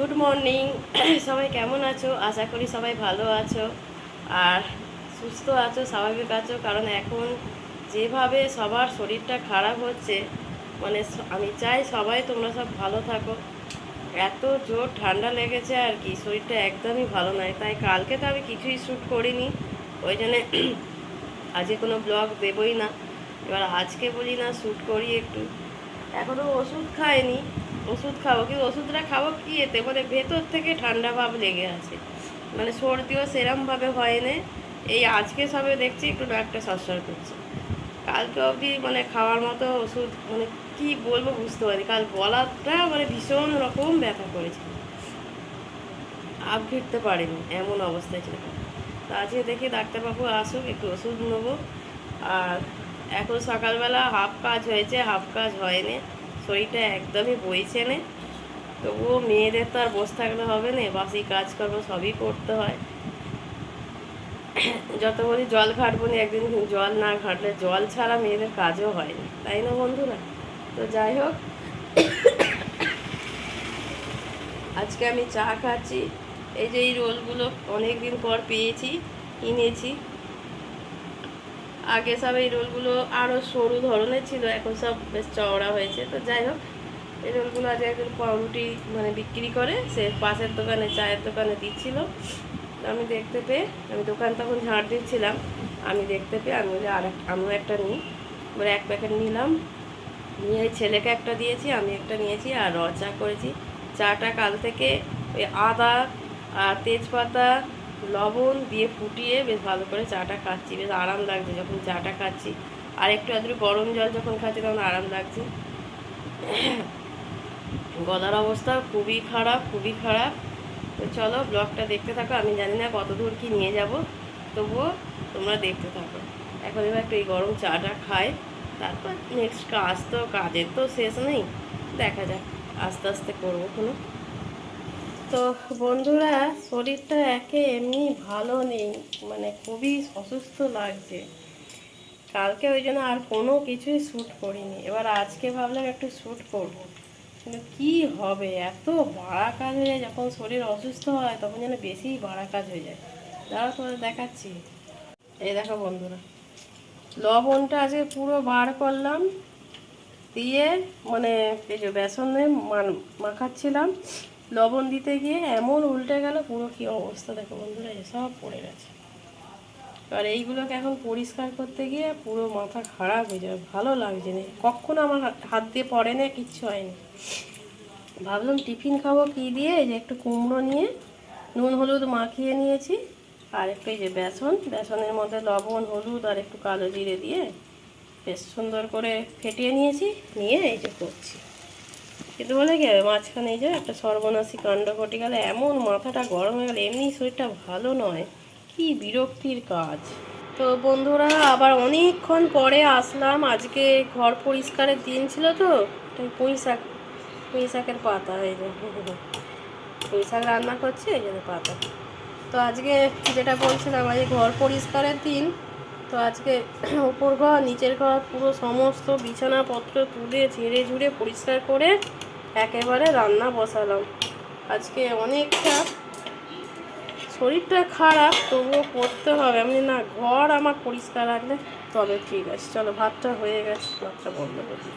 Good morning সবাই কেমন আছো? আশা করি সবাই ভালো আছো। আর সুস্থ আছো, স্বাভাবিক আছো, কারণ এখন যেভাবে সবার শরীরটা খারাপ হচ্ছে মানে আমি চাই সবাই তোমরা সব ভালো থাকো। এত জোর ঠান্ডা লেগেছে আর কি, শরীরটা একদমই ভালো নয়। তাই কালকে তো আমি কিছুই শ্যুট করিনি, ওই জন্যে আজকে কোনো ব্লগ দেবই না। এবার আজকে বলি না, শ্যুট করি একটু। এখনও ওষুধ খাইনি। ওষুধ খাব, কিন্তু ওষুধটা খাব কি এতে? মানে ভেতর থেকে ঠান্ডা ভাব লেগে আছে। মানে সর্দিও সেরমভাবে হয় হয়নি। এই আজকে সবে দেখছি একটু নাকটা সরসর করছে। কালকে অবধি মানে খাওয়ার মতো ওষুধ মানে কি বলব বুঝতে পারি কাল গলাটা মানে ভীষণ রকম ব্যথা করেছে। আপ ঘিরতে পারিনি, এমন অবস্থায় ছিল। তো আজকে দেখি ডাক্তারবাবু আসুক, একটু ওষুধ নেব। আর এখন সকালবেলা হাফ কাজ হয়েছে, হাফ কাজ হয়নি। শরীরটা একদমই বইছে না। তবুও মেয়েদের তো আর বসে থাকলে হবে না, বাসি কাজকর্ম সবই করতে হয়। যত বলি জল ঘাটবো না, একদিন জল না ঘাটলে জল ছাড়া মেয়েদের কাজও হয় না, তাই না বন্ধুরা? তো যাই হোক, আজকে আমি চা খাচ্ছি। এই যে এই রোলগুলো অনেক দিন পর পেয়েছি, কিনেছি। আগে সব এই রোলগুলো আরও সরু ধরনের ছিল, এখন সব বেশ চওড়া হয়েছে। তো যাই হোক, এই রোলগুলো আজ একজন পাউরুটি মানে বিক্রি করে, সে পাশের দোকানে, চায়ের দোকানে দিচ্ছিল। আমি দেখতে পেয়ে, আমি দোকান তখন ঝাড় দিচ্ছিলাম, আমি দেখতে পেয়ে আমি বলি আর আমিও একটা নিই। বলে এক প্যাকেট নিলাম। নিয়ে ছেলেকে একটা দিয়েছি, আমি একটা নিয়েছি আর র চা করেছি। চাটা কাল থেকে ওই আদা আর তেজপাতা লবণ দিয়ে ফুটিয়ে বেশ ভালো করে চাটা খাচ্ছি, বেশ আরাম লাগছে যখন চাটা খাচ্ছি। আর একটু আদ্র গরম জল যখন খাচ্ছি তখন আরাম লাগছে। গলার অবস্থা খুবই খারাপ খুবই খারাপ। তো চলো ব্লগটা দেখতে থাকো, আমি জানি না কত দূর কি নিয়ে যাব, তবুও তোমরা দেখতে থাকো। এখন এবার একটু এই গরম চাটা খাই, তারপর নেক্সট কাজ তো, কাজের তো শেষ নেই, দেখা যাক আস্তে আস্তে করব কোনো। তো বন্ধুরা, শরীরটা একে এমনি ভালো নেই মানে খুবই অসুস্থ লাগছে। কালকে ওই জন্য আর কোনো কিছুই শ্যুট করিনি। এবার আজকে ভাবলাম একটু শ্যুট করব। কিন্তু কী হবে? এত বাড়া কাজ হয়ে যায়, যখন শরীর অসুস্থ হয়, তখন যেন বেশি বাড়া কাজ হয়ে যায়। দাঁড়া, তোমাদের দেখাচ্ছি। এই দেখো বন্ধুরা, লবণটা আজকে পুরো বার করলাম, দিয়ে মানে এই যে বেসনে মাখাচ্ছিলাম। লবণ দিতে গিয়ে এমন উল্টে গেল, পুরো কি অবস্থা দেখো বন্ধুরা, এই সব পড়ে গেছে। আর এইগুলোকে এখন পরিষ্কার করতে গিয়ে পুরো মাথা খারাপ হয়ে যাবে, ভালো লাগছে না। কখনো আমার হাত- হাত দিয়ে পড়ে না, কিচ্ছু হয়নি। ভাবলাম টিফিন খাব কি দিয়ে, এই যে একটু কুমড়ো নিয়ে, নুন, হলুদ মাখিয়ে নিয়েছি, আর একটু এই যে বেসন, বেসনের মধ্যে লবণ, হলুদ আর একটু কালো জিরে দিয়ে বেশ সুন্দর করে ফেটিয়ে নিয়েছি, নিয়ে এই যে করছি। কিন্তু বলে কি হবে? মাঝখানে এই যে একটা সর্বনাশী কাণ্ড ঘটে গেলে, এমন মাথাটা গরম হয়ে গেলে, এমনি শরীরটা ভালো নয়। কি বিরক্তির কাজ। তো বন্ধুরা, আবার অনেকক্ষণ পরে আসলাম। আজকে ঘর পরিষ্কারের দিন ছিল তো পুঁই শাক, পুঁই পাতা এই যে, পুঁই শাক রান্না করছে, এই জন্য পাতা। তো আজকে যেটা বলছিলাম, আজকে ঘর পরিষ্কারের দিন। তো আজকে উপর ঘর, নিচের ঘর, পুরো সমস্ত বিছানাপত্র তুলে ঝেড়ে ঝুড়ে পরিষ্কার করে একেবারে রান্না বসালাম। আজকে অনেকটা শরীরটা খারাপ, তবুও করতে হবে। আমি না, ঘর আমার পরিষ্কার রাখলে তবে ঠিক আছে। চলো, ভাতটা হয়ে গেছে, ভাতটা বন্ধ করি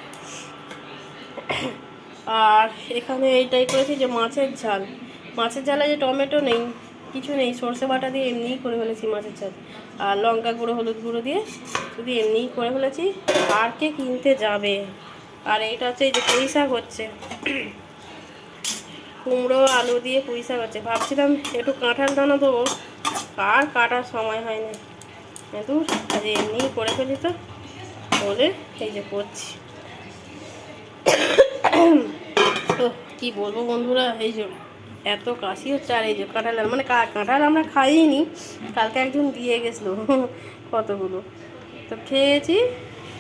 আর এখানে এইটাই করেছি যে মাছের ঝাল। মাছের ঝালে যে টমেটো নেই, কিছু নেই, সর্ষে বাটা দিয়ে এমনিই করে ফেলেছি মাছের ঝাল। আর লঙ্কা গুঁড়ো, হলুদ গুঁড়ো দিয়ে শুধু এমনিই করে ফেলেছি, আর কে কিনতে যাবে? আর এইটা হচ্ছে এই যে পুঁই শাক হচ্ছে। কুমড়ো, আলু দিয়ে পুঁই শাক হচ্ছে। ভাবছিলাম একটু কাঁঠাল দানা দেবো। আর কাটার সময় হয় না কিন্তু আজ এমনিই করে ফেলি তো। বলে এই যে করছি। তো কি বলব বন্ধুরা, এই যে এত কাশি হচ্ছে আর এই যে কাঁঠাল মানে কাঁঠাল আমরা খাইনি। কালকে একজন দিয়ে গেছিল কতগুলো। তো খেয়েছি।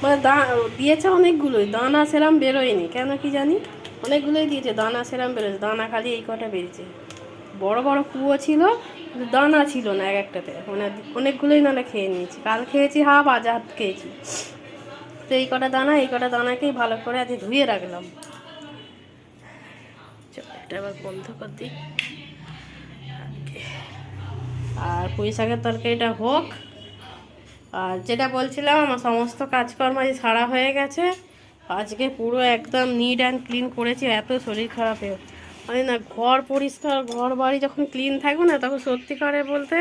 মানে দা, দিয়েছে অনেকগুলোই, দানা, সেরাম বেরোয়নি, কেন কি জানি? অনেকগুলোই দিয়েছে, দানা, সেরাম বেরোচ্ছে দানা খালি এই কটা বেরিয়েছে। বড় বড় কুয়ো ছিল দানা ছিল না এক একটাতে মানে অনেকগুলোই নানা খেয়ে নিয়েছি। কাল খেয়েছি হাফ, আজ হাত খেয়েছি। তো এই কটা দানা, এই কটা দানাকেই ভালো করে আজ ধুয়ে রাখলাম। এটা আবার বন্ধ কর দিই। আর পুঁই শাকের তরকারিটা হোক। আর যেটা বলছিলাম, আমার সমস্ত কাজকর্ম আজ সারা হয়ে গেছে। আজকে পুরো একদম নিট অ্যান্ড ক্লিন করেছি, এত শরীর খারাপ হয়ে মানে না, ঘর পরিষ্কার, ঘর বাড়ি যখন ক্লিন থাকবে না, তখন সত্যি করে বলতে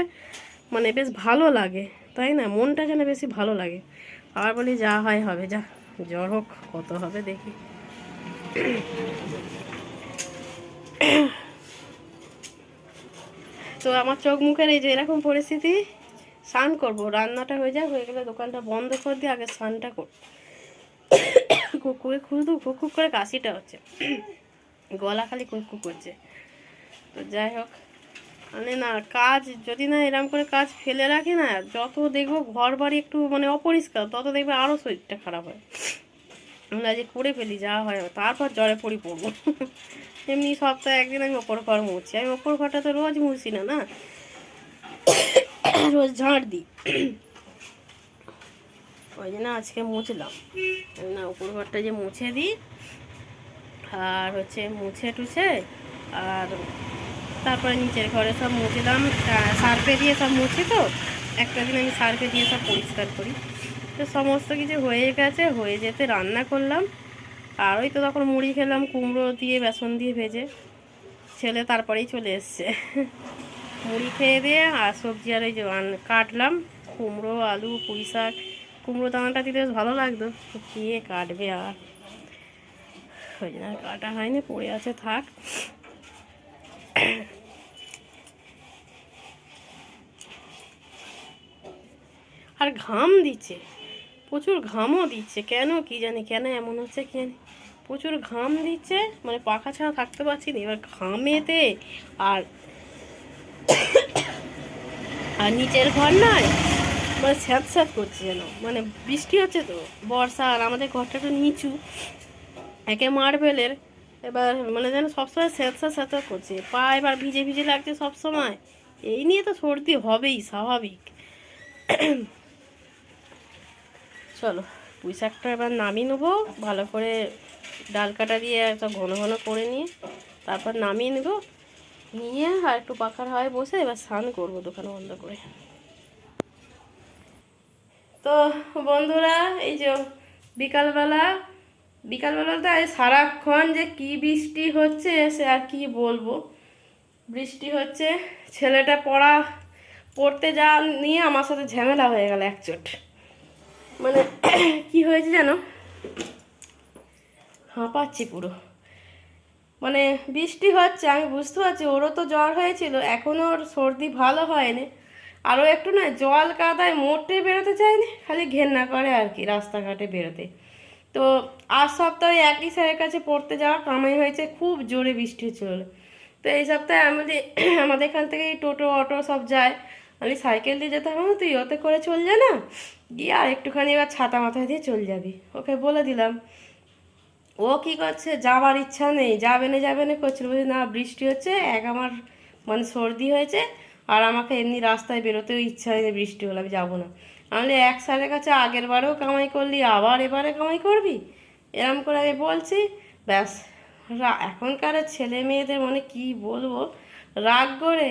মানে বেশ ভালো লাগে, তাই না? মনটা যেন বেশি ভালো লাগে। আর বলি, যা হয় হবে, যা, জ্বর হোক, কত হবে দেখি। তো আমার চোখ মুখের এই যে এরকম পরিস্থিতি স্নান করব। রান্নাটা হয়ে যাক, হয়ে গেলে দোকানটা বন্ধ করে দিয়ে আগে স্নানটা কর, কুকুরে খুঁজু কুকুর করে কাশিটা হচ্ছে। গলা খালি কুকু করছে। তো যাই হোক মানে না, কাজ যদি না এরম করে কাজ ফেলে রাখি না, যত দেখব ঘর বাড়ি একটু মানে অপরিষ্কার, তত দেখবে আরও শরীরটা খারাপ হয়। আমরা যে করে ফেলি, যা হয়, তারপর জ্বরে পড়ি পড়ব। এমনি সপ্তাহে একদিন আমি ওপর ঘর মুছি। আমি ওপর ঘরটা তো রোজ মুছি না না? রোজ ঝাঁট দিই। ওই জন্য আজকে মুছলাম। না, উপর ঘরটা যে মুছে দিই, আর হচ্ছে মুছে টুছে, আর তারপরে নিচের ঘরে সব মুছলাম। সার্ফে দিয়ে সব মুছি তো, একটা দিন আমি সার্ফে দিয়ে সব পরিষ্কার করি। তো সমস্ত কিছু হয়ে গেছে, হয়ে যেতে রান্না করলাম। আর ওই তো তখন মুড়ি খেলাম, কুমড়ো দিয়ে বেসন দিয়ে ভেজে। ছেলে তারপরেই চলে এসছে। মুড়ি খেয়ে দিয়ে আর সবজি আর ওই যে কাটলাম। কুমড়ো, আলু, পুঁই শাক। কুমড়ো দানাটা দিতে বেশ ভালো লাগতো। কে কাটবে আর? ওই জন্য কাটা হয়নি, পড়ে আছে, থাক। আর ঘাম দিচ্ছে। প্রচুর ঘামও দিচ্ছে। কেন কি জানি, কেন এমন হচ্ছে কি জানি? প্রচুর ঘাম দিচ্ছে মানে পাখা ছাড়া থাকতে পারছি না। এবার ঘামেতে আর আর নিচের ঘর নয় মানে স্যাঁত স্যাঁত করছে যেন। মানে বৃষ্টি হচ্ছে তো, বর্ষা আর আমাদের ঘরটা একটু নিচু। একে মার্বেলের, এবার মানে যেন সবসময় স্যাঁত স্যাঁত করছে। পা এবার ভিজে ভিজে লাগছে সবসময়। এই নিয়ে তো সর্দি হবেই, স্বাভাবিক। চলো পুঁই শাকটা এবার নামিয়ে নেব। ভালো করে ডাল কাটা দিয়ে একটা ঘন ঘন করে নিয়ে, তারপর নামিয়ে নেব। নিয়ে আর একটু পাখার হাওয়ায় বসে এবার স্নান করব দোকান বন্ধ করে। তো বন্ধুরা, এই যে বিকালবেলা বিকালবেলা তো সারাক্ষণ যে কি বৃষ্টি হচ্ছে সে আর কি বলব। বৃষ্টি হচ্ছে, ছেলেটা পড়া, পড়তে যা নিয়ে আমার সাথে ঝামেলা হয়ে গেল একচোট। মানে কি হয়েছে জানো? হাঁপাচ্ছি পুরো। মানে বৃষ্টি হচ্ছে, আমি বুঝতে পারছি, ওরও তো জ্বর হয়েছিল, এখনও ওর সর্দি ভালো হয়নি। আরও একটু না, জল কাদায় মোটে বেরোতে চায়নি খালি ঘেন্না করে আর কি, রাস্তাঘাটে বেরোতে। তো আর সপ্তাহে একই স্যারের কাছে পড়তে যাওয়া কামাই হয়েছে, খুব জোরে বৃষ্টি হচ্ছিল তো এই সপ্তাহে আমাদের আমাদের এখান থেকে টোটো, অটো সব যায়, আমি সাইকেল দিয়ে যেতে হবে তুই ওতে করে চল যা না, গিয়ে আর একটুখানি এবার ছাতা মাথায় দিয়ে চল যাবি। ওকে বলে দিলাম। ও কি করছে? যাওয়ার ইচ্ছা নেই। যাবে না যাবে না করছিল। বলছি, না, বৃষ্টি হচ্ছে, এক আমার মানে সর্দি হয়েছে, আর আমাকে এমনি রাস্তায় বেরোতেও ইচ্ছা হয়নি বৃষ্টি হলে, আমি যাব না। আমি এক স্যারের কাছে আগের বারেও কামাই করলি, আবার এবারে কামাই করবি? এরম করে আমি বলছি, ব্যাস এখনকার ছেলে মেয়েদের মানে কি বলব? রাগ করে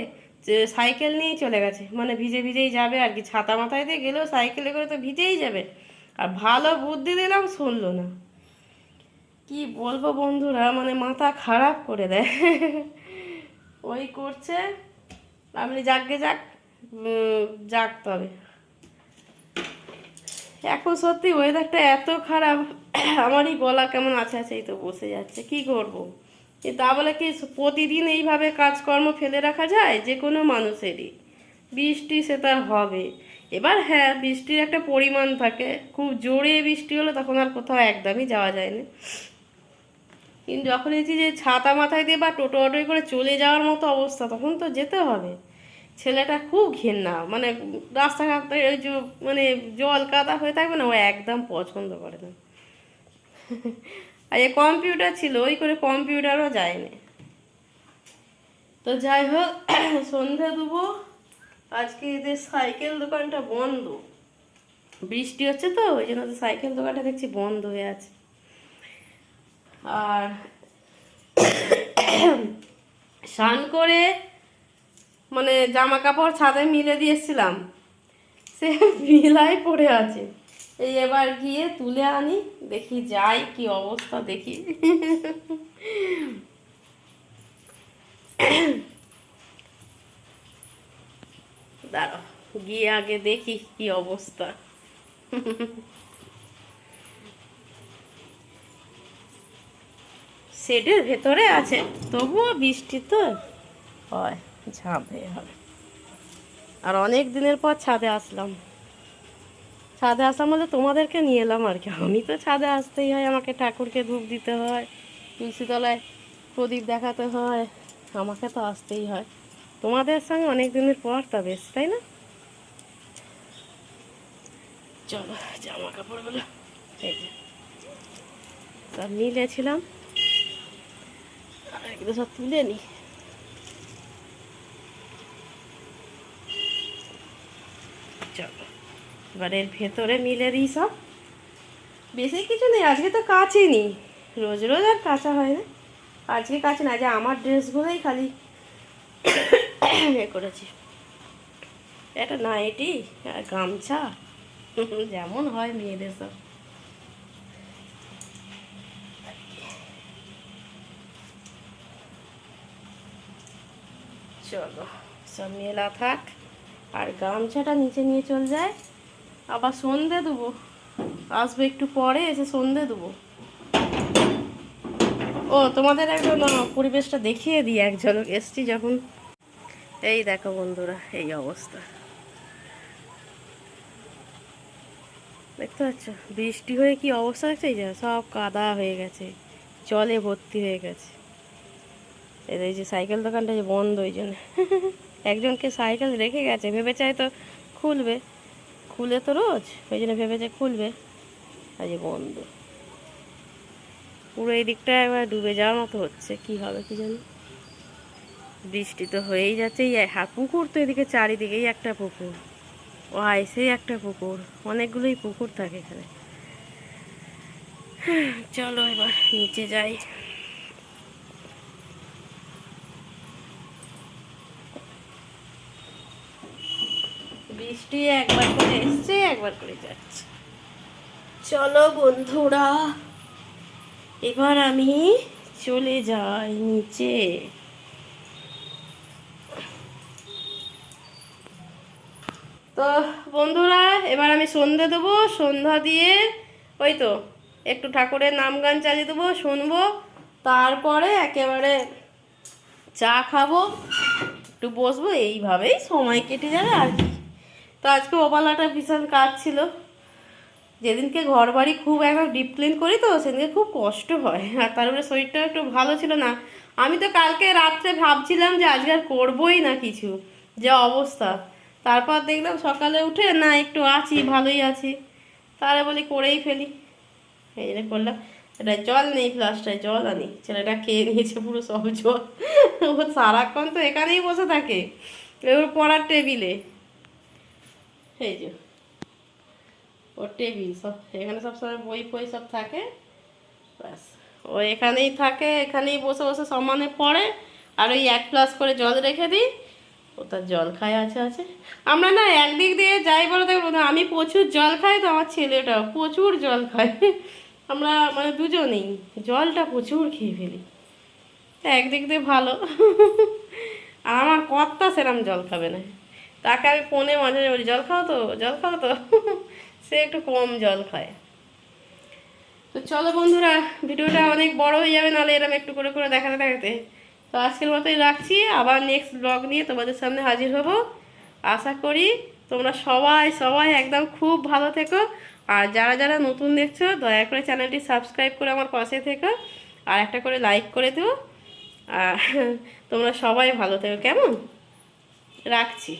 যে সাইকেল নিয়েই চলে গেছে। মানে ভিজে ভিজেই যাবে, আর কি ছাতা মাথায় দিয়ে গেলেও সাইকেলে করে তো ভিজেই যাবে। আর ভালো বুদ্ধি দিলাম শুনলো না। কি বলব বন্ধুরা? মানে মাথা খারাপ করে দেয়। ওই করছে। আপনি যাকগে যাক যাক। তবে। এখন সত্যি ওয়েদারটা এত খারাপ, আমারই গলা কেমন আছে আছে এই তো বসে যাচ্ছে। কি করব। তা বলে কি, প্রতিদিন এইভাবে কাজকর্ম ফেলে রাখা যায়? যে কোনো মানুষেরই। বৃষ্টি সে তার হবে। এবার হ্যাঁ বৃষ্টির একটা পরিমাণ থাকে। খুব জোরে বৃষ্টি হলে তখন আর কোথাও একদমই যাওয়া যায় না। কিন্তু যখন দেখছি যে ছাতা মাথায় দিয়ে বা টোটো অটোয় করে চলে যাওয়ার মতো অবস্থা, তখন তো যেতে হবে। ছেলেটা খুব ঘেন্না মানে রাস্তাঘাটে ওই যে মানে জল কাদা হয়ে থাকবে না, ও একদম পছন্দ করে না। আর এ কম্পিউটার ছিল, ওই করে কম্পিউটারও যায়নি। তো যাই হোক, সন্ধে দেবো আজকে এদের সাইকেল দোকানটা বন্ধ। বৃষ্টি হচ্ছে তো, ওই জন্য সাইকেল দোকানটা দেখছি বন্ধ হয়ে আছে। আর স্নান করে মানে জামা কাপড় ছাদে মিলে দিয়েছিলাম। সে বিলাই পড়ে আছে। এই এবার গিয়ে তুলে আনি, দেখি যাই কি অবস্থা দেখি। দাঁড়াও, গিয়ে আগে দেখি কি অবস্থা। সেটের ভেতরে আছে, তবুও বৃষ্টি তো হয়, ঝাঁপে হবে। আর অনেক দিনের পর ছাদে আসলাম। ছাদে আসলাম বলে তোমাদেরকে নিয়ে এলাম আর কি। আমি তো ছাদে আসতেই হয়, আমাকে ঠাকুরকে ধূপ দিতে হয়, তুলসীতলায় প্রদীপ দেখাতে হয়, আমাকে তো আসতেই হয়। তোমাদের সঙ্গে অনেক দিনের পর, তা বেশ, তাই না? চলো, জামা কাপড়গুলো এই আর এগুলো সব তুলে নি চলো এবার এর ভেতরে মিলে দিই সব বেশি কিছু নেই আজকে তো কাচই নি রোজ রোজ আর কাঁচা হয় না আজকে কাছে না যে আমার ড্রেসগুলোই খালি এ করেছি এটা নাইটি আর গামছা যেমন হয় মেয়েদের সব চলো। সব মেলা থাক, আর গামছাটা নিচে নিয়ে চল যায়। আবার সন্ধে দেবো। আসবে একটু পরে, এসে সন্ধে দেবো। ও, তোমাদের একজন পরিবেশটা দেখিয়ে দিই এক ঝলক এসছি যখন। এই দেখো বন্ধুরা, এই অবস্থা। দেখতে পাচ্ছ? বৃষ্টি হয়ে কি অবস্থা হচ্ছে সব কাদা হয়ে গেছে, জলে ভর্তি হয়ে গেছে। এই যে- সাইকেল দোকানটা যে বন্ধ ওই জন্য। একজনকে সাইকেল রেখে গেছে ভেবে চাই তো খুলবে। খুলে তো রোজ, ওই জন্য ভেবে ভেবেছে খুলবে। আজ বন্ধ। পুরো এই দিকটা একবার ডুবে যাওয়ার মতো হচ্ছে, কি হবে কি জানি। বৃষ্টি তো হয়েই যাচ্ছে, এই হ্যাঁ পুকুর তো এদিকে চারিদিকেই একটা পুকুর। ও আইসেই একটা পুকুর, অনেকগুলোই পুকুর থাকে এখানে। চলো এবার নিচে যাই। বৃষ্টি একবার করে এসছে একবার করে যাচ্ছে। চলো বন্ধুরা। এবার আমি চলে যাই নিচে। তো বন্ধুরা এবার আমি সন্ধে দেবো সন্ধ্যা দিয়ে ওই তো একটু ঠাকুরের নাম গান চালিয়ে দেবো শুনব তারপরে একেবারে চা খাব একটু বসবো এইভাবেই সময় কেটে যাবে আর কি। তো আজকে ওপালাটা ভীষণ কাজ ছিল যেদিনকে ঘর বাড়ি খুব একবার ডিপ ক্লিন করি তো, সেদিনকে খুব কষ্ট হয়। আর তারপরে শরীরটা একটু ভালো ছিল না। আমি তো কালকে রাত্রে ভাবছিলাম যে আজকে আর করবোই না কিছু। যা অবস্থা। তারপর দেখলাম সকালে উঠে, না, একটু আছি, ভালোই আছি। তারা বলি, করেই ফেলি। এই জন্য করলাম। এটা জল নেই ফ্লাসটায় জল আনি। ছেলেটা খেয়ে নিয়েছে পুরো সব জল। ও সারাক্ষণ তো এখানেই বসে থাকে। এবার পড়ার টেবিলে। এই যে। ওর টেবিল সব, এখানে সব সময় বই ফই সব থাকে। ব্যাস, ও এখানেই থাকে, এখানেই বসে বসে সমানে পড়ে। আর ওই এক গ্লাস করে জল রেখে দিই। ও তার জল খায়, আছে আছে। আমরা না একদিক দিয়ে যাই বলে দেখব আমি প্রচুর জল খাই তো আমার ছেলেটাও প্রচুর জল খায়। আমরা মানে দুজনেই জলটা প্রচুর খেয়ে ফেলি। একদিক দিয়ে ভালো। আমার কর্তা সেরম জল খাবে না। তাকে আমি ফোনে মাঝে মাঝে বলি, জল খাও তো, জল খাও তো? সে একটু কম জল খায়। তো চলো বন্ধুরা, ভিডিওটা অনেক বড় হয়ে যাবে, নাহলে এরকম একটু করে করে দেখাতে দেখাতে। তো আজকের মতোই রাখছি। আবার নেক্সট ব্লগ নিয়ে তোমাদের সামনে হাজির হব। আশা করি তোমরা সবাই সবাই একদম খুব ভালো থেকো। আর যারা যারা নতুন দেখছ, দয়া করে চ্যানেলটি সাবস্ক্রাইব করে আমার পাশে থেকো। আর একটা করে লাইক করে দিও। আর তোমরা সবাই ভালো থেকো, কেমন? রাখছি।